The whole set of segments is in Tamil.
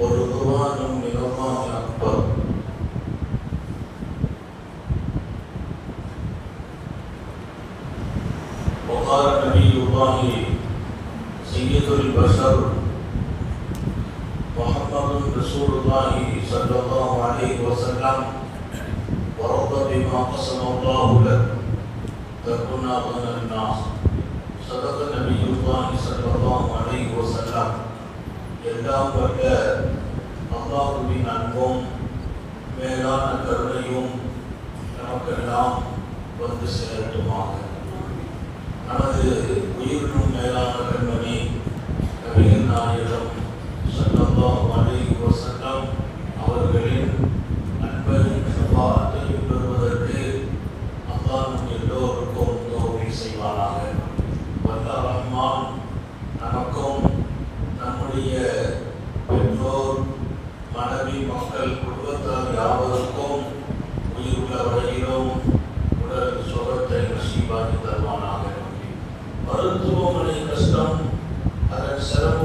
ورضوان من الله أكبر وقال نبي الله سيد البشر محمد رسول الله صلى الله عليه وسلم ورضى بما قسم الله لك تكون أغنى الناس صدق نبي الله صلى الله عليه وسلم எல்லாம் பட்ட அல்லாஹுவின் அன்பும் மேலான கருணையும் நமக்கெல்லாம் வந்து சேரட்டுமாக. நமது உயிரினும் மேலான கண்மணி கவிஞர் நாயகம் மனைவி மக்கள் குடும்பத்தார் யாவருக்கும் உயிருள்ள வரையிலும் உடல் சுகத்தை நசீவாகி தருவானாக. மருத்துவமனை கஷ்டம் அதன் சிறப்பு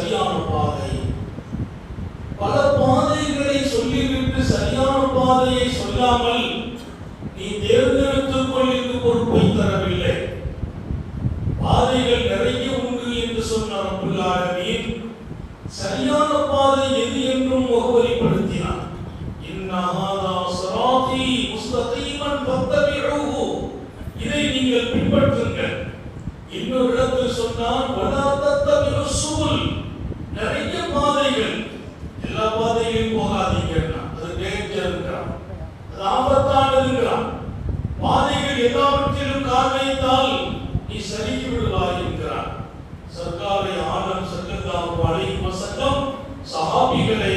சரியான பாதை. பல பாதைகளை சொல்லிவிட்டு சரியான பாதையை சொல்லாமல் நீ தேர்ந்தெடுத்துக் கொள்ளுக்கு பொறுப்பை தரவில்லை. பாதைகள் நிறைய உண்டு என்று சொன்ன அப்புல்லாரவீர் சரியான அலைஹி வஸல்லம் சஹாபிகளை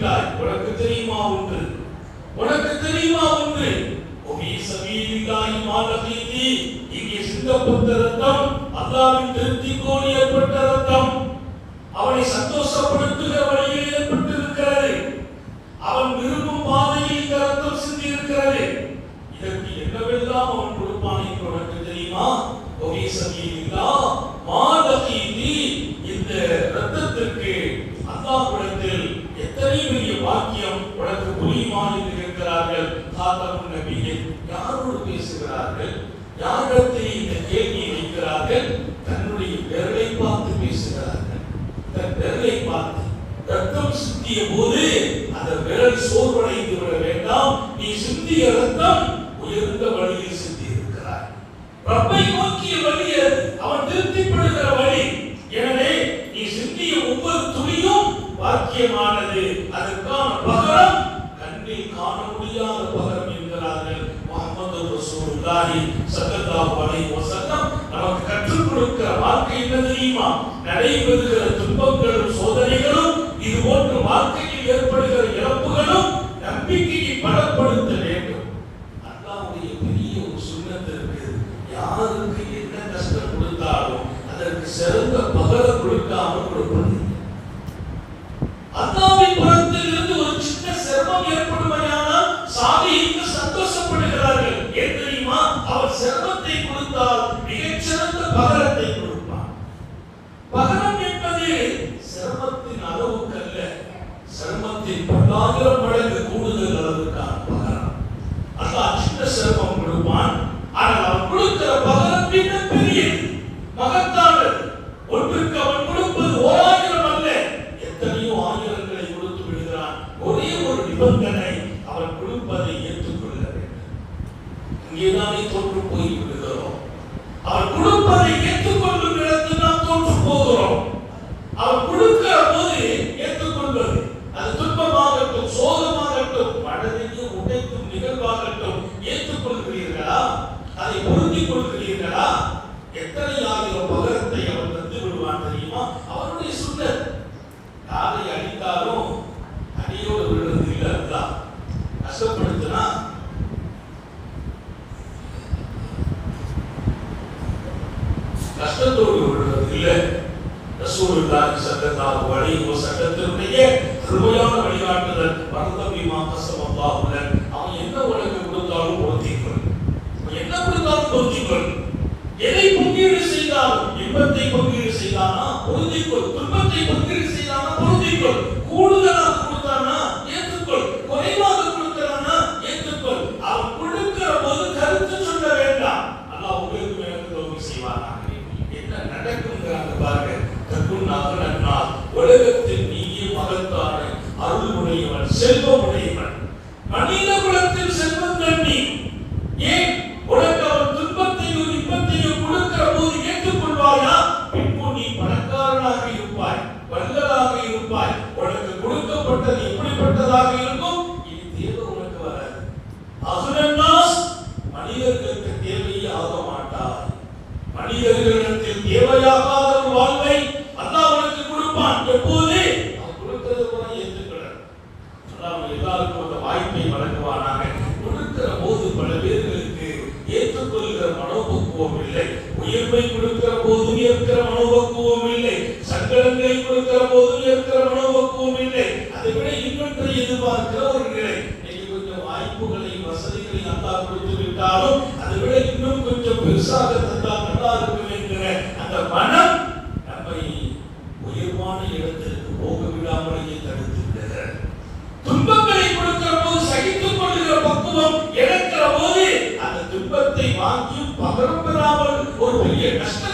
விட்டாய் உனக்கு தெரியுமா ஒன்று? உனக்கு தெரியுமா ஒன்று? இங்கே சிந்தப்பட்ட ரத்தம் அல்லாவின் திருப்திக்கோடு ஏற்பட்ட ரத்தம். அவனை சந்தோஷப்படுத்துகிற வழி ஒரு சட்டத்தினுடைய கிருபையான வழிகாட்டுதல் பரதவி மாக்கசமல்லாஹுடன் அவன் என்ன உனக்கு கொடுத்தாலும் பொருத்திக்கொள் என்ன கொடுத்தாலும் பொருத்திக்கொள் எதை பங்கீடு செய்தாலும் இன்பத்தை பங்கீடு செய்தானா பொருத்திக்கொள் வல்லதாக இருப்பாய். உனக்கு கொடுக்கப்பட்டது இப்படிப்பட்டதாக போக விடாமலேயே தடுத்து துன்பங்களை கொடுக்கிற போது சகித்துக் கொள்கிற பக்குவம் இழக்கிற போது அந்த துன்பத்தை வாங்கி பகரம் பெறாமல் ஒரு பெரிய கஷ்டம்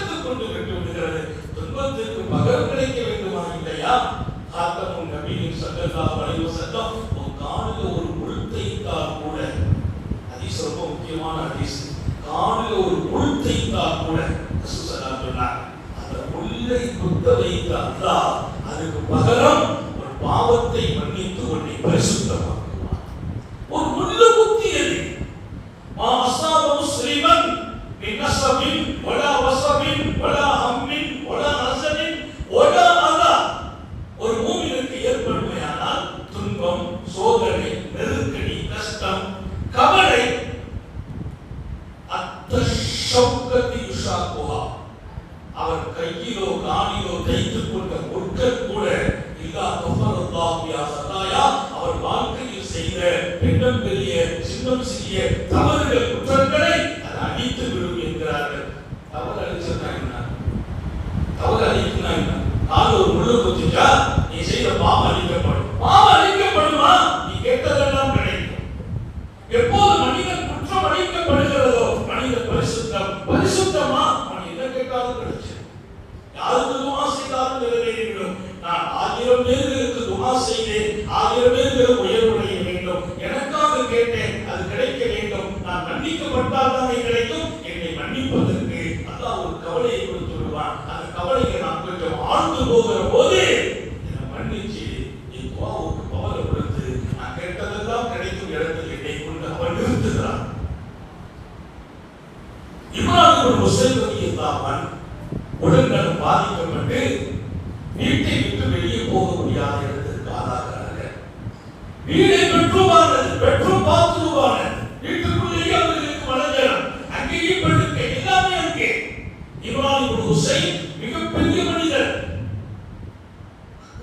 முன்பாக எங்களை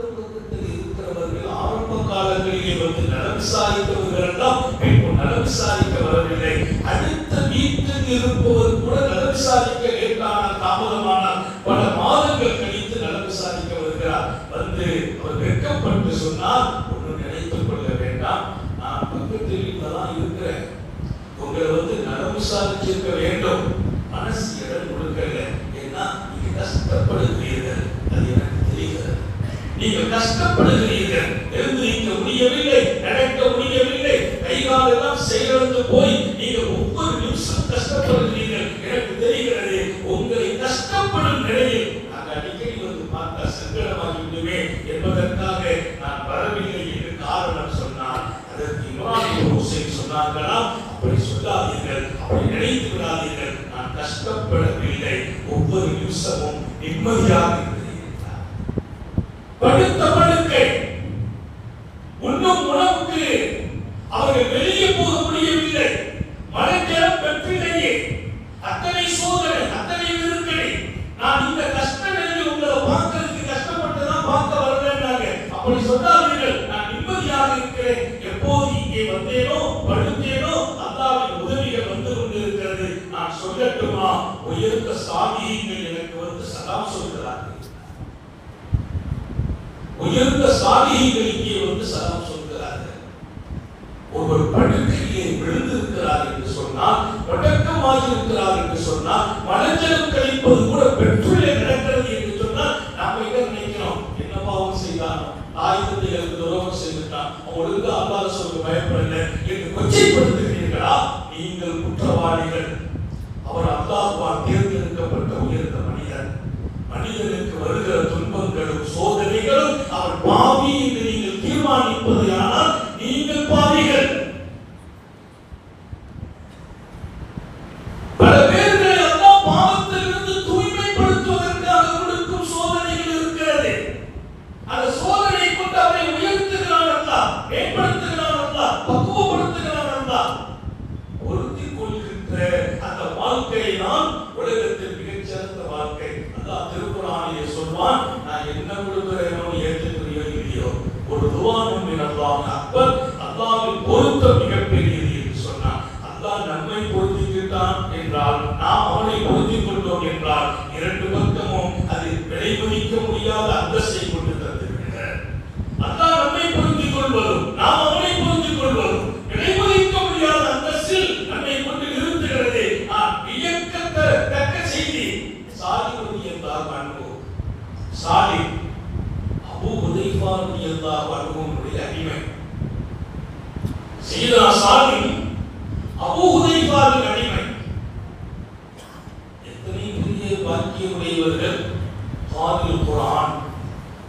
திருத்தத்தில் காலங்களிலே வந்து நலம் விசாரித்தவர்கள் எல்லாம் இப்போ நலம் விசாரிக்க வரவில்லை. அடுத்த வீட்டில் இருப்பவர் கூட நலம் விசாரிக்க லேட்டான கழித்து நலம் விசாரிக்க வருகிறார். வந்து அவர் வெட்கப்பட்டு சொன்னால் ஒன்று நினைத்துக் கொள்ள வேண்டாம். நான் பக்கத்தில் தான் இருக்கிறேன். உங்களை வந்து நலம் விசாரிச்சிருக்க வேண்டும். கஷ்டப்படுகிறீர்கள். எழுந்திருக்க முடியவில்லை நடக்க முடியவில்லை. கைகால் எல்லாம் செயலிழந்து போய் நீங்க ஒவ்வொரு நிமிஷம் கஷ்டப்படுகிறீர்கள். அல்லாஹ் சொல்கிறார் உயர்ந்த சாதிகளை வந்து சதம் சொல்கிறார்கள். ஒருவர் படுக்கையை விழுந்திருக்கிறார் என்று சொன்னால் வட்டக்கமாக இருக்கிறார் என்று சொன்னால் மலஜலம் கழிப்பது கூட பெற்றுள்ளே நடக்கிறது என்று சொன்னால் நாம் என்ன நினைக்கிறோம்? என்ன பாவம் செய்தானோ? தாய் தந்தைகளுக்கு துரோகம் செய்துட்டான். ஒழுங்கு அல்லாத சொல்ல பயப்படல என்று கொச்சைப்படுத்துகிறீர்களா? நீங்கள் குற்றவாளிகள். அலி என்றார் அன்பு சாலிம் அபு ஹுதைஃபா குரான்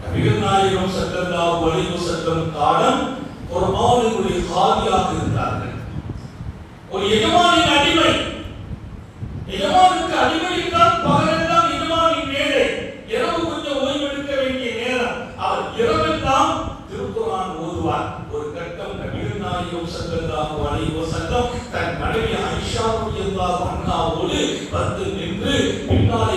நபிகள் நாயகம் சல்லல்லாஹு அலைஹி வஸல்லம் காலம் குர்பானினுடைய காதியாக இருந்தார்கள். ஒரு எஜமானின் அடிமை. எஜமானுக்கு அடிமை என்றால் பகல் கூறுவார் ஒரு கட்டம் நபிகள் நாயகம் சல்லல்லாஹு அலைஹி வஸல்லம் தன் மனைவி ஆயிஷா ரலியல்லாஹு அன்ஹாவோடு வந்து நின்று பின்னாலே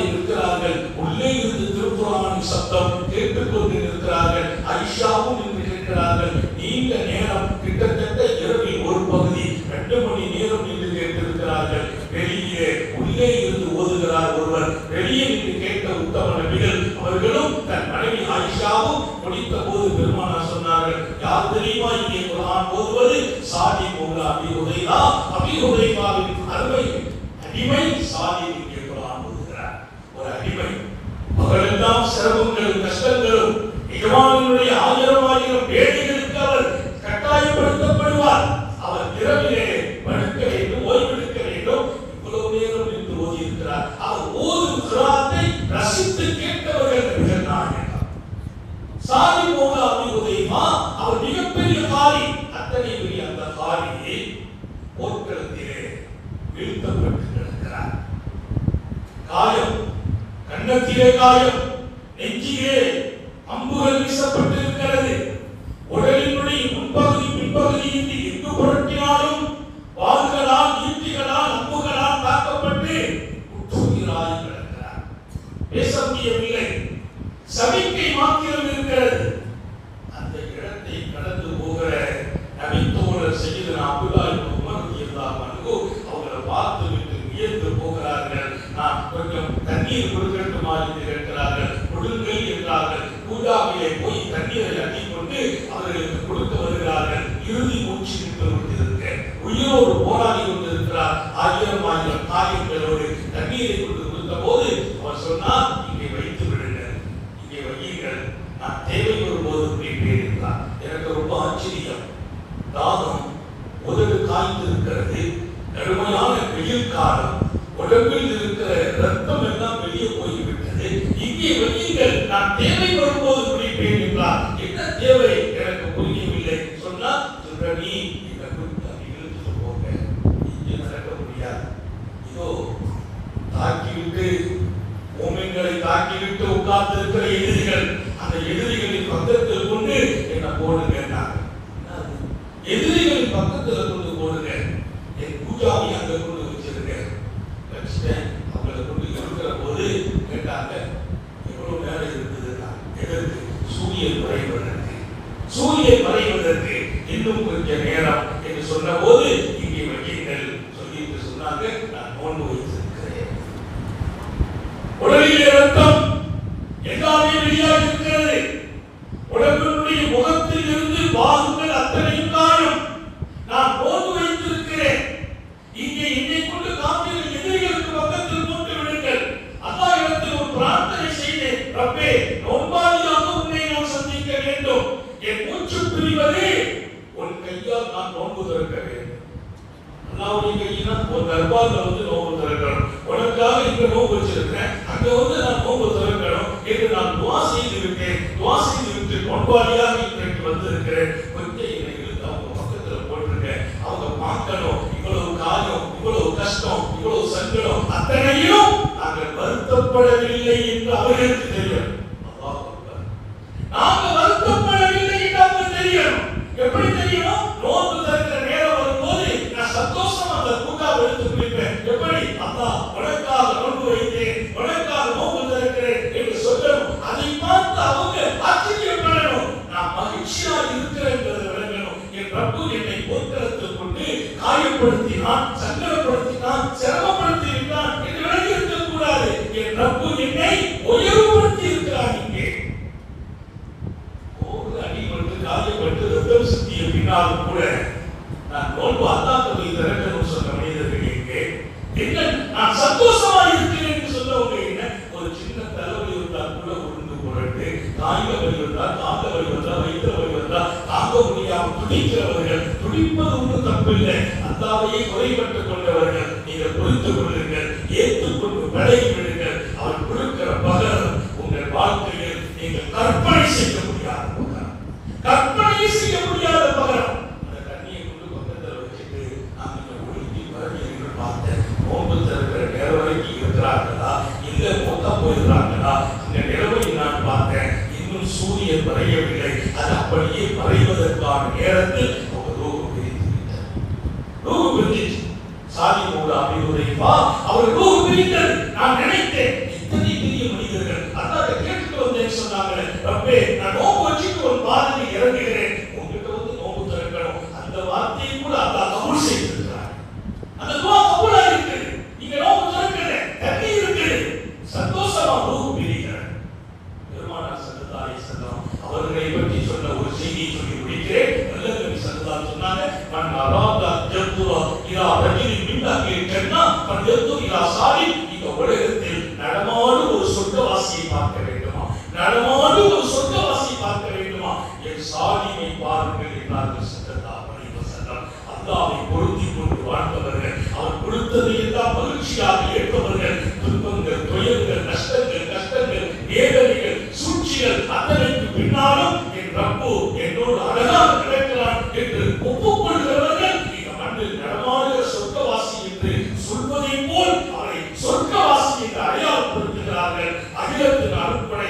Hallelujah. கொடுக்கட்டும் தண்ணீர் கொடுக்கட்டுமா என்று கேட்கிறார்கள் கொடுங்கள் என்றார்கள் கூடாவிலே போய் தண்ணீரை அள்ளி அவர்களுக்கு கொடுத்து வருகிறார்கள். இறுதி மூச்சு நின்று கொண்டிருக்க. உயிரோடு போராடி கொண்டிருக்கிறார். ஆயிரம் ஆயிரம் காரியங்களோடு தண்ணீரை கொண்டு கொடுத்த போது அவர் சொன்னார் தேவை எனக்கு புரியவில்லை சொன்னா சொல்ற நீ இந்த குறித்து இழுத்து போங்க இங்கே நடக்க முடியாது. இதோ தாக்கிவிட்டு ஓமியங்களை தாக்கிவிட்டு உட்கார்ந்து இருக்கிற எதிரிகள் அந்த எதிரிகளின் பக்கத்து Holy இஸ்லாமையை குறைபட்டுக் கொண்டவர்கள். நீங்கள் புரிந்து கொள்ளுங்கள். ஏற்றுக்கொண்டு விளைவிடுங்கள் கொடுப்பதை போல் அவரை சொர்க்கவாசியை அடையாளப்படுத்துகிறார்கள் அகிலத்தின் அருப்படை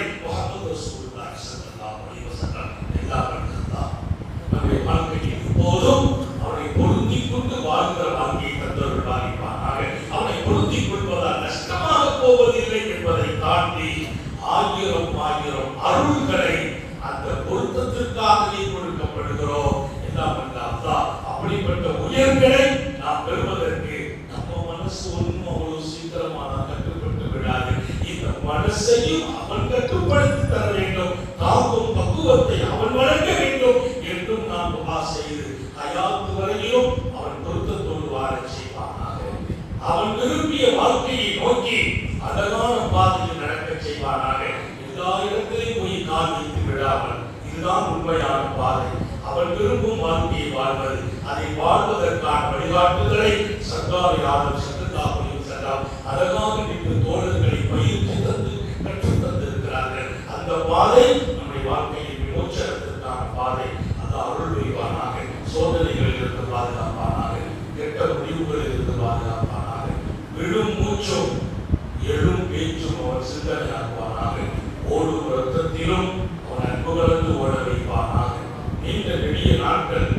அவன் விரும்பிய வாழ்க்கையை நோக்கி அழகான பாதையில் நடக்க செய்வானாக. எல்லா இடத்திலையும் போய் கால் வைத்து விடாமல் இதுதான் உண்மையான பாதை. அவன் விரும்பும் வாழ்க்கையை வாழ்வது. அதை வாழ்வதற்கான வழிகாட்டுதலை சர்தார் யாதவ் சட்டத்தாபுரியும் செல்லாம் அழகாக நின்று தோழர்களை பயிற்சி தந்து கற்றுத் தந்திருக்கிறார்கள் அந்த பாதை மூச்சும் எழும் பேச்சும் அவன் சிந்தனையாக்குவானாக ஓடும் ரத்தத்திலும் அவன் அன்பு கலந்து ஓட வைப்பானாக. நீண்ட நெடிய நாட்கள்